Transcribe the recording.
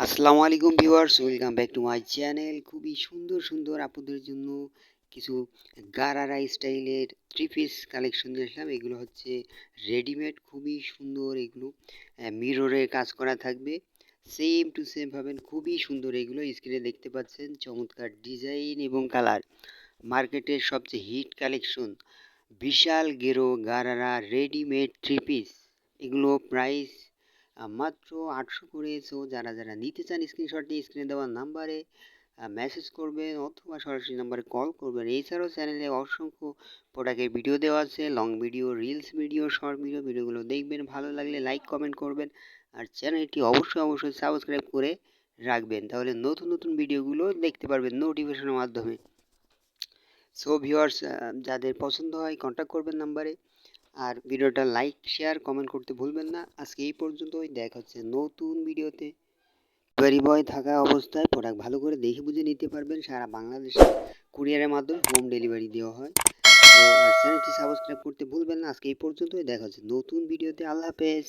আসসালামু আলাইকুম viewers, welcome back to my channel. খুবই সুন্দর সুন্দর আপুদের জন্য কিছু গারারা স্টাইলের থ্রি পিস কালেকশন নিয়ে আসলাম। এগুলো হচ্ছে রেডিমেড খুবই সুন্দর। এগুলো মিররে কাজ করা থাকবে। সেম টু সেম পাবেন খুবই সুন্দর। এগুলো স্ক্রিনে দেখতে পাচ্ছেন, চমৎকার ডিজাইন এবং কালার মার্কেটের সবচেয়ে হিট কালেকশন বিশাল গেরো গারারা রেডিমেড থ্রি পিস এগুলো প্রাইস মাত্র আটশো করে সো যারা যারা নিতে চান স্ক্রিনশট নিয়ে স্ক্রিনে দেওয়া নাম্বারে মেসেজ করবেন অথবা সরাসরি নাম্বারে কল করবেন। এছাড়াও চ্যানেলে অসংখ্য প্রোডাক্টের ভিডিও দেওয়া আছে long video reels video short video ভিডিওগুলো দেখবেন। ভালো লাগলে লাইক কমেন্ট করবেন। আর চ্যানেলটি অবশ্যই অবশ্যই সাবস্ক্রাইব করে রাখবেন। তাহলে নতুন নতুন ভিডিওগুলো দেখতে পারবেন নোটিফিকেশনের মাধ্যমে। সো ভিউয়ার্স যাদের পছন্দ হয় কন্ট্যাক্ট করবেন নাম্বারে আর ভিডিওটা লাইক, শেয়ার কমেন্ট করতে ভুলবেন না। আজকে এই পর্যন্তই, দেখা হচ্ছে নতুন ভিডিওতে। ডেলিভারি বয় থাকা অবস্থায় প্রোডাক্ট ভালো করে দেখে বুঝে নিতে পারবেন। সারা বাংলাদেশে কুরিয়ারের মাধ্যমে হোম ডেলিভারি দেওয়া হয়। তো আর চ্যানেলটি সাবস্ক্রাইব করতে ভুলবেন না। আজকে এই পর্যন্তই, দেখা হচ্ছে নতুন ভিডিওতে। আল্লাহ হাফেজ।